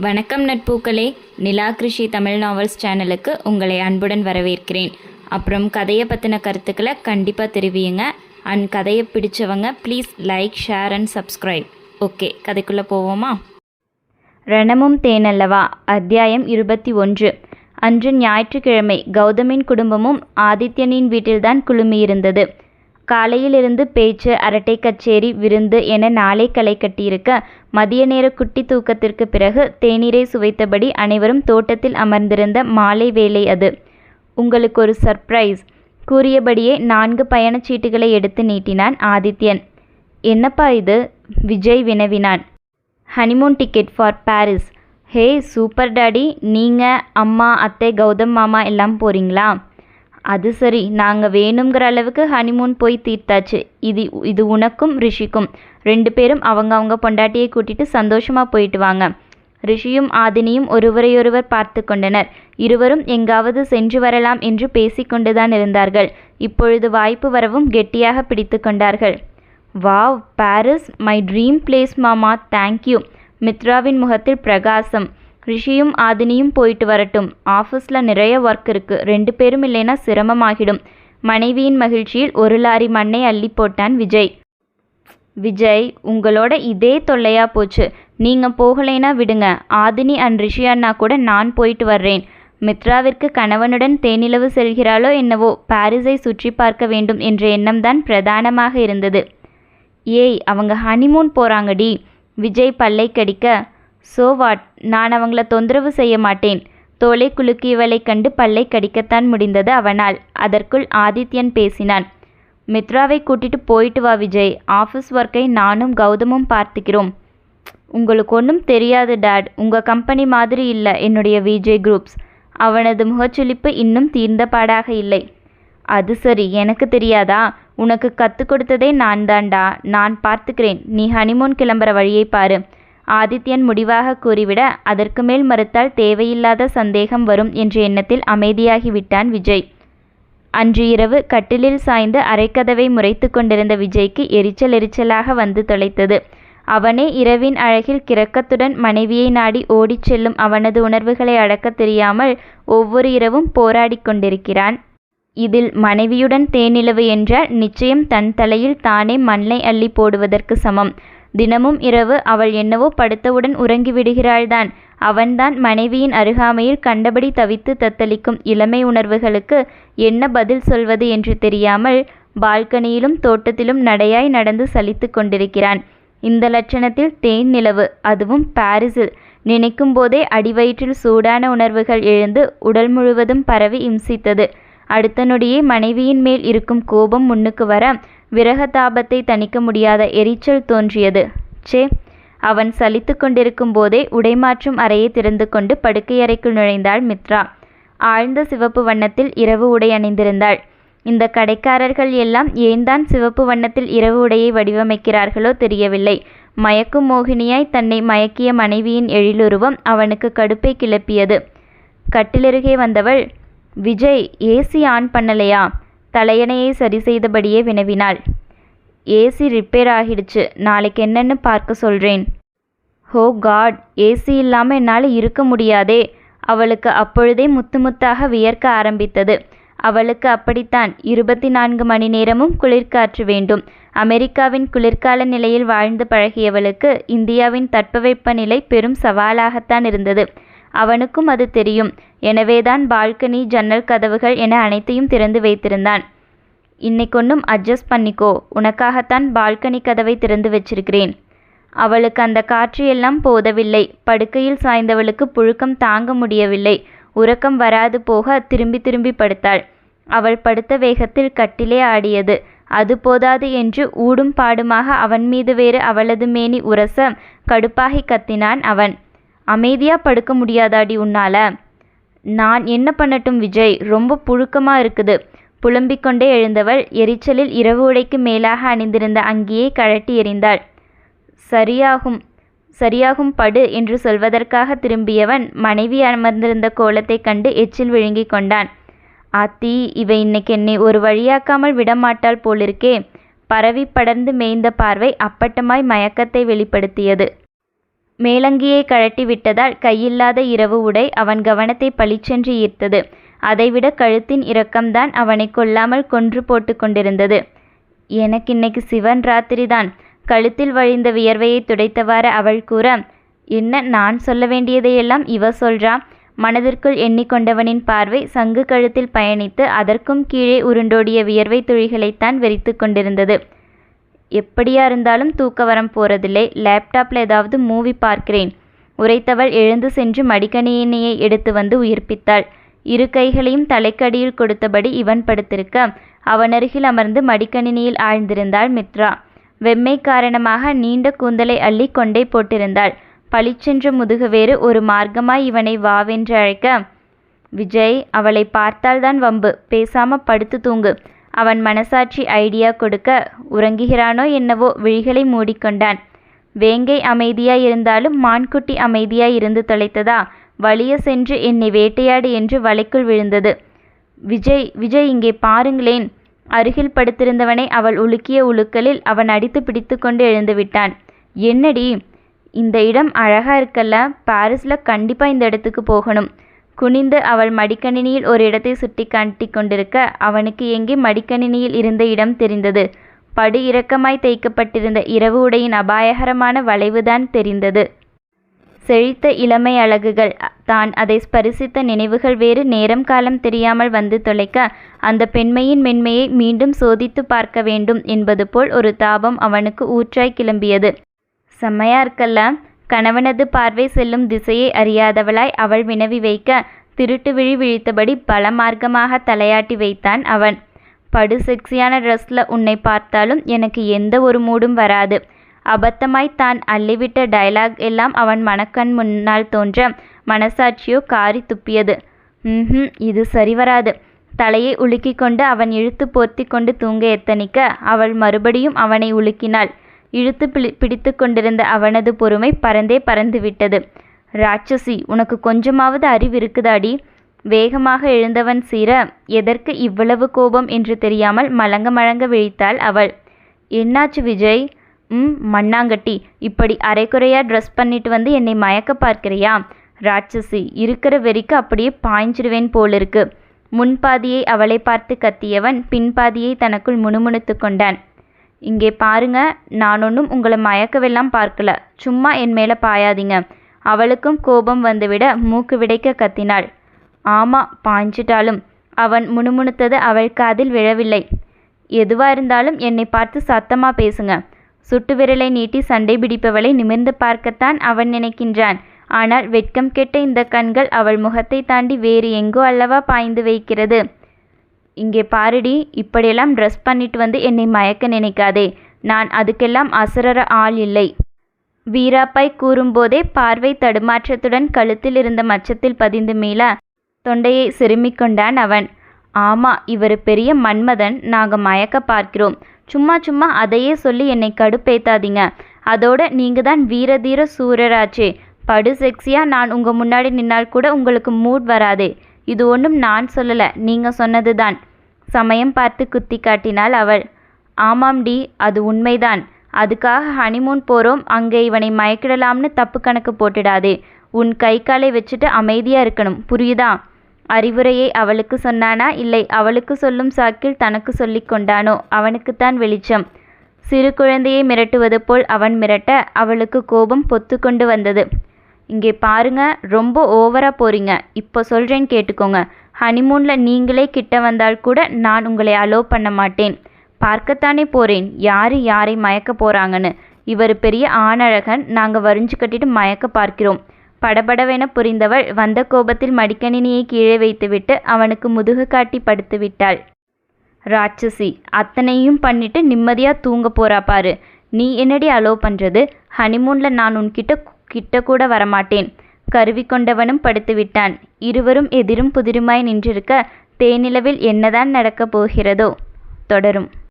வணக்கம் நட்பூக்களே. நிலா கிருஷி தமிழ் நாவல்ஸ் சேனலுக்கு உங்களை அன்புடன் வரவேற்கிறேன். அப்புறம் கதையை பற்றின கருத்துக்களை கண்டிப்பாக தெரிவியுங்க. அண்ட் கதையை பிடிச்சவங்க please like share and subscribe okay கதைக்குள்ளே போவோமா? ரணமும் தேனல்லவா? அத்தியாயம் இருபத்தி ஒன்று. அன்று ஞாயிற்றுக்கிழமை கௌதமின் குடும்பமும் ஆதித்யனின் வீட்டில்தான் குழுமியிருந்தது. காலையிலிருந்து பேச்சு அரட்டை கச்சேரி விருந்து என நாளை களை கட்டியிருக்க மதிய நேர குட்டி தூக்கத்திற்கு பிறகு தேநீரை சுவைத்தபடி அனைவரும் தோட்டத்தில் அமர்ந்திருந்த மாலை வேலை அது. உங்களுக்கு ஒரு சர்ப்ரைஸ் கூறியபடியே நான்கு பயணச்சீட்டுகளை எடுத்து நீட்டினான் ஆதித்யன். என்னப்பா இது? விஜய் வினவினான். Honeymoon ticket for Paris hey super daddy. நீங்கள் அம்மா அத்தை கௌதம் மாமா எல்லாம் போகிறீங்களா அது சரி நாங்கள் வேணுங்கிற அளவுக்கு ஹனிமூன் போய் தீர்த்தாச்சு. இது இது உனக்கும் ரிஷிக்கும். ரெண்டு பேரும் அவங்க அவங்க பொண்டாட்டியை கூட்டிட்டு சந்தோஷமாக போயிட்டு வாங்க. ரிஷியும் ஆதினியும் ஒருவரையொருவர் பார்த்து கொண்டனர். இருவரும் எங்காவது சென்று வரலாம் என்று பேசிக்கொண்டுதான் இருந்தார்கள். இப்பொழுது வாய்ப்பு வரவும் கெட்டியாக பிடித்து கொண்டார்கள். Wow Paris my dream place மாமா தேங்க்யூ. மித்ராவின் முகத்தில் பிரகாசம். ரிஷியும் ஆதினியும் போயிட்டு வரட்டும். ஆஃபீஸில் நிறைய ஒர்க் இருக்குது ரெண்டு பேரும் இல்லைன்னா சிரமமாகிடும். மனைவியின் மகிழ்ச்சியில் ஒரு லாரி மண்ணை அள்ளி போட்டான் விஜய். விஜய் உங்களோட இதே தொல்லையா போச்சு. நீங்கள் போகலைனா விடுங்க. ஆதினி அண்ட் ரிஷி அண்ணா கூட நான் போயிட்டு வர்றேன். மித்ராவிற்கு கணவனுடன் தேனிலவு செல்கிறாளோ என்னவோ பாரிஸை சுற்றி பார்க்க வேண்டும் என்ற எண்ணம்தான் பிரதானமாக இருந்தது. ஏய் அவங்க ஹனிமூன் போகிறாங்கடி விஜய் பல்லை கடிக்க சோ வாட் நான் அவங்கள தொந்தரவு செய்ய மாட்டேன். தோலை குலுக்கியவளைக் கண்டு பல்லை கடிக்கத்தான் முடிந்தது அவனால். அதற்குள் ஆதித்யன் பேசினான். மித்ராவை கூட்டிட்டு போயிட்டு வா விஜய். ஆஃபீஸ் ஒர்க்கை நானும் கௌதமும் பார்த்துக்கிறோம். உங்களுக்கு ஒன்றும் தெரியாது டாட். உங்கள் கம்பெனி மாதிரி இல்லை என்னுடைய விஜய் குரூப்ஸ். அவனது முகச்சுளிப்பு இன்னும் தீர்ந்த பாடாக இல்லை. அது சரி எனக்கு தெரியாதா? உனக்கு கற்றுக் கொடுத்ததே நான் தான்டா நான் பார்த்துக்கிறேன். நீ ஹனிமூன் கிளம்புற வழியை பாரு. ஆதித்யன் முடிவாக கூறிவிட அதற்கு மேல் மறுத்தால் தேவையில்லாத சந்தேகம் வரும் என்ற எண்ணத்தில் அமைதியாகிவிட்டான் விஜய். அன்று இரவு கட்டிலில் சாய்ந்து அரைக்கதவை முறைத்து கொண்டிருந்த விஜய்க்கு எரிச்சல் எரிச்சலாக வந்து தொலைத்தது. அவனே இரவின் அழகில் கிறக்கத்துடன் மனைவியை நாடி ஓடிச் செல்லும் அவனது உணர்வுகளை அடக்கத் தெரியாமல் ஒவ்வொரு இரவும் போராடிக் கொண்டிருக்கிறான். இதில் மனைவியுடன் தேனிலவு என்றால் நிச்சயம் தன் தலையில் தானே மண்ணை அள்ளி போடுவதற்கு சமம். தினமும் இரவு அவள் என்னவோ படுத்தவுடன் உறங்கிவிடுகிறாள்தான். அவன்தான் மனைவியின் அருகாமையில் கண்டபடி தவித்து தத்தளிக்கும் இளமை உணர்வுகளுக்கு என்ன பதில் சொல்வது என்று தெரியாமல் பால்கனியிலும் தோட்டத்திலும் நடையாய் நடந்து சலித்து கொண்டிருக்கிறான். இந்த லட்சணத்தில் தேன் நிலவு அதுவும் பாரிஸில். நினைக்கும் போதே அடிவயிற்றில் சூடான உணர்வுகள் எழுந்து உடல் முழுவதும் பரவி இம்சித்தது. அடுத்த நொடியே மனைவியின் மேல் இருக்கும் கோபம் முன்னுக்கு வர விரகதாபத்தை தணிக்க முடியாத எரிச்சல் தோன்றியது. சே அவன் சலித்து கொண்டிருக்கும் போதே உடைமாற்றும் அறையை திறந்து கொண்டு படுக்கையறைக்குள் நுழைந்தாள் மித்ரா. ஆழ்ந்த சிவப்பு வண்ணத்தில் இரவு உடை அணிந்திருந்தாள். இந்த கடைக்காரர்கள் எல்லாம் ஏன்தான் சிவப்பு வண்ணத்தில் இரவு உடையை வடிவமைக்கிறார்களோ தெரியவில்லை. மயக்கும் மோகினியாய் தன்னை மயக்கிய மனைவியின் எழிலுருவம் அவனுக்கு கடுப்பை கிளப்பியது. கட்டிலருகே வந்தவள் விஜய் ஏசி ஆன் பண்ணலையா? தலையணையை சரி செய்தபடியே வினவினாள். ஏசி ரிப்பேர் ஆகிடுச்சு. நாளைக்கு என்னன்னு பார்க்க சொல்கிறேன் ஹோ காட் ஏசி இல்லாமல் என்னால் இருக்க முடியாதே. அவளுக்கு அப்பொழுதே முத்து முத்தாக வியர்க்க ஆரம்பித்தது. அவளுக்கு அப்படித்தான் இருபத்தி நான்கு மணி நேரமும் குளிர்காற்று வேண்டும். அமெரிக்காவின் குளிர்கால நிலையில் வாழ்ந்து பழகியவளுக்கு இந்தியாவின் தட்பவெப்ப நிலை பெரும் சவாலாகத்தான் இருந்தது. அவனுக்கும் அது தெரியும். எனவேதான் பால்கனி ஜன்னல் கதவுகள் என அனைத்தையும் திறந்து வைத்திருந்தான். இன்னைக்கொன்னும் அட்ஜஸ்ட் பண்ணிக்கோ. உனக்காகத்தான் பால்கனி கதவை திறந்து வச்சிருக்கிறேன். அவளுக்கு அந்த காற்று எல்லாம் போதவில்லை. படுக்கையில் சாய்ந்தவளுக்கு புழுக்கம் தாங்க முடியவில்லை. உறக்கம் வராது போக திரும்பி திரும்பி படுத்தாள். அவள் படுத்த வேகத்தில் கட்டிலே ஆடியது. அது போதாது என்று ஊடும் பாடுமாக அவன் மீது வேறு அவளது மேனி உரச கடுப்பாகி கத்தினான் அவன். அமைதியாக படுக்க முடியாதாடி உன்னால. நான் என்ன பண்ணட்டும் விஜய்? ரொம்ப புழுக்கமாக இருக்குது. புலம்பிக் கொண்டே எழுந்தவள் எரிச்சலில் இரவு உடைக்கு மேலாக அணிந்திருந்த அங்கியை கழட்டி எறிந்தாள். சரியாகும் சரியாகும் படு என்று சொல்வதற்காக திரும்பியவன் மனைவி அமர்ந்திருந்த கோலத்தைக் கண்டு எச்சில் விழுங்கிக் கொண்டான். ஆத்தி இவ இன்னைக்கு என்னை ஒரு வழியாக்காமல் விடமாட்டாள் போலிருக்கே. பரவி படர்ந்து மேய்ந்த பார்வை அப்பட்டமாய் மயக்கத்தை வெளிப்படுத்தியது. மேலங்கியை கழட்டி விட்டதால் கையில்லாத இரவு உடை அவன் கவனத்தை பளிச்சென்று ஈர்த்தது. அதைவிட கழுத்தின் இரக்கம்தான் அவனை கொல்லாமல் கொன்று போட்டு கொண்டிருந்தது. எனக்கு இன்னைக்கு சிவன் ராத்திரிதான். கழுத்தில் வழிந்த வியர்வையை துடைத்தவாறு அவள் கூற என்ன நான் சொல்ல வேண்டியதையெல்லாம் இவ சொல்றா? மனதிற்குள் எண்ணிக்கொண்டவனின் பார்வை சங்கு கழுத்தில் பயணித்து அதற்கும் கீழே உருண்டோடிய வியர்வை துளிகளைத்தான் வெறித்து கொண்டிருந்தது. எப்படியா இருந்தாலும் தூக்க வரம் போறதில்லை. லேப்டாப்ல ஏதாவது மூவி பார்க்கிறேன். உரைத்தவள் எழுந்து சென்று மடிக்கணினியை எடுத்து வந்து உயிர்ப்பித்தாள். இரு கைகளையும் தலைக்கடியில் கொடுத்தபடி இவன் படுத்திருக்க அவனருகில் அமர்ந்து மடிக்கணினியில் ஆழ்ந்திருந்தாள் மித்ரா. வெம்மை காரணமாக நீண்ட கூந்தலை அள்ளி கொண்டே போட்டிருந்தாள். பளிச்சென்ற முதுகு வேறு ஒரு மார்க்கமாய் இவனை வாவென்று அழைக்க விஜய் அவளை பார்த்தால்தான் வம்பு. பேசாம படுத்து தூங்கு. அவன் மனசாட்சி ஐடியா கொடுக்க உறங்குகிறானோ என்னவோ விழிகளை மூடிக்கொண்டான். வேங்கை அமைதியாய் இருந்தாலும் மான்குட்டி அமைதியாய் இருந்து தொலைத்ததா? வலிய சென்று என்னை வேட்டையாடு என்று வலைக்குள் விழுந்தது. விஜய் விஜய் இங்கே பாருங்களேன். அருகில் படுத்திருந்தவனை அவள் உலுக்கிய உலுக்கலில் அவன் அடித்து பிடித்து கொண்டு எழுந்து விட்டான் என்னடி? இந்த இடம் அழகா இருக்கல்ல. பாரிஸ்ல கண்டிப்பாக இந்த இடத்துக்கு போகணும். குனிந்து அவள் மடிக்கணினியில் ஒரு இடத்தை சுட்டி காட்டி கொண்டிருக்க அவனுக்கு எங்கே மடிக்கணினியில் இருந்த இடம் தெரிந்தது. படு இறக்கமாய் தைக்கப்பட்டிருந்த இரவு உடையின் அபாயகரமான வளைவுதான் தெரிந்தது. செழித்த இளமை அழகுகள் தான் அதை ஸ்பரிசித்த நினைவுகள் வேறு நேரம் காலம் தெரியாமல் வந்து தொலைக்க அந்த பெண்மையின் மென்மையை மீண்டும் சோதித்து பார்க்க வேண்டும் என்பது போல் ஒரு தாபம் அவனுக்கு ஊற்றாய் கிளம்பியது. செம்மையா இருக்கல்ல? கணவனது பார்வை செல்லும் திசையை அறியாதவளாய் அவள் வினவி வைக்க திருட்டு விழி விழித்தபடி பல மார்க்கமாக தலையாட்டி வைத்தான் அவன். படு செக்ஸியான ட்ரெஸ்ல உன்னை பார்த்தாலும் எனக்கு எந்த ஒரு மூடும் வராது. அபத்தமாய் தான் அள்ளிவிட்ட டயலாக் எல்லாம் அவன் மனக்கண் முன்னால் தோன்ற மனசாட்சியோ காரி துப்பியது. ம் இது சரி வராது தலையை உலுக்கிக் கொண்டு அவன் இழுத்து போர்த்தி கொண்டு தூங்க எத்தனிக்க அவள் மறுபடியும் அவனை உலுக்கினாள். இழுத்து பிடி பிடித்து கொண்டிருந்த அவனது பொறுமை பறந்தே பறந்து விட்டது ராட்சசி உனக்கு கொஞ்சமாவது அறிவு இருக்குதாடி? வேகமாக எழுந்தவன் சீர எதற்கு இவ்வளவு கோபம் என்று தெரியாமல் மலங்க மழங்க விழித்தாள் அவள். என்னாச்சு விஜய்? ம் மண்ணாங்கட்டி இப்படி அரைக்குறையா ட்ரெஸ் பண்ணிட்டு வந்து என்னை மயக்க பார்க்கிறியா? ராட்சசி இருக்கிற வெறிக்கு அப்படியே பாய்ஞ்சிடுவேன் போலிருக்கு. முன்பாதியை அவளை பார்த்து கத்தியவன் பின்பாதியை தனக்குள் முணுமுணுத்து கொண்டான். இங்கே பாருங்க நான் ஒன்றும் உங்களை மயக்கவெல்லாம் பார்க்கல. சும்மா என் மேலே பாயாதீங்க. அவளுக்கும் கோபம் வந்துவிட மூக்கு விடைக்க கத்தினாள். ஆமா பாய்ஞ்சிட்டாலும். அவன் முணுமுணுத்தது அவள் காதில் விழவில்லை. எதுவா இருந்தாலும் என்னை பார்த்து சத்தமா பேசுங்க. சுட்டு விரலை நீட்டி சண்டை பிடிப்பவளை நிமிர்ந்து பார்க்கத்தான் அவன் நினைக்கின்றான். ஆனால் வெட்கம் கெட்ட இந்த கண்கள் அவள் முகத்தை தாண்டி வேறு எங்கோ அல்லவா பாய்ந்து வைக்கிறது. இங்கே பாருடி இப்படியெல்லாம் ட்ரெஸ் பண்ணிட்டு வந்து என்னை மயக்க நினைக்காதே. நான் அதுக்கெல்லாம் அசரற ஆள் இல்லை. வீராப்பாய் கூறும்போதே பார்வை தடுமாற்றத்துடன் கழுத்தில் இருந்த மச்சத்தில் பதிந்து மீள தொண்டையை சிறுமிக் கொண்டான் அவன். ஆமா இவர் பெரிய மன்மதன் நாங்க மயக்க பார்க்கிறோம். சும்மா சும்மா அதையே சொல்லி என்னை கடுப்பேத்தாதீங்க. அதோட நீங்க தான் வீரதீர சூரராச்சே. படு செக்ஸியா நான் உங்க முன்னாடி நின்னால் கூட உங்களுக்கு மூட் வராதே. இது ஒன்றும் நான் சொல்லலை நீங்கள் சொன்னது தான் சமயம் பார்த்து குத்தி காட்டினாள் அவள். ஆமாம்டி அது உண்மைதான். அதுக்காக ஹனிமூன் போகிறோம் அங்கே இவனை மயக்கிடலாம்னு தப்பு கணக்கு போட்டுடாதே. உன் கை காலை வச்சுட்டு அமைதியாக இருக்கணும். புரியுதா? அறிவுரையை அவளுக்கு சொன்னானா? இல்லை. அவளுக்கு சொல்லும் சாக்கில் தனக்கு சொல்லி கொண்டானோ? அவனுக்குத்தான் வெளிச்சம். சிறு குழந்தையை மிரட்டுவது போல் அவன் மிரட்ட அவளுக்கு கோபம் பொத்து கொண்டு வந்தது. இங்கே பாருங்க ரொம்ப ஓவரா போறீங்க. இப்போ சொல்றேன் கேட்டுக்கோங்க. ஹனிமூனில் நீங்களே கிட்ட வந்தால் கூட நான் உங்களை அலோ பண்ண மாட்டேன். பார்க்கத்தானே போகிறேன் யாரு யாரை மயக்க போகிறாங்கன்னு இவர் பெரிய ஆணழகன். நாங்கள் வரிஞ்சு கட்டிட்டு மயக்க பார்க்கிறோம். படபடவென புரிந்தவள் வந்த கோபத்தில் மடிக்கணினியை கீழே வைத்துவிட்டு அவனுக்கு முதுகு காட்டி படுத்து விட்டாள். ராட்சசி அத்தனையும் பண்ணிட்டு நிம்மதியாக தூங்க போறா பாரு. நீ என்னடி அலோ பண்ணுறது ஹனிமூனில் நான் உன்கிட்ட கிட்ட கூட வரமாட்டேன். கருவி கொண்டவனும் படுத்துவிட்டான். இருவரும் எதிரும் புதிருமாய் நின்றிருக்க தேனிலவில் என்னதான் நடக்கப் போகிறதோ தொடரும்.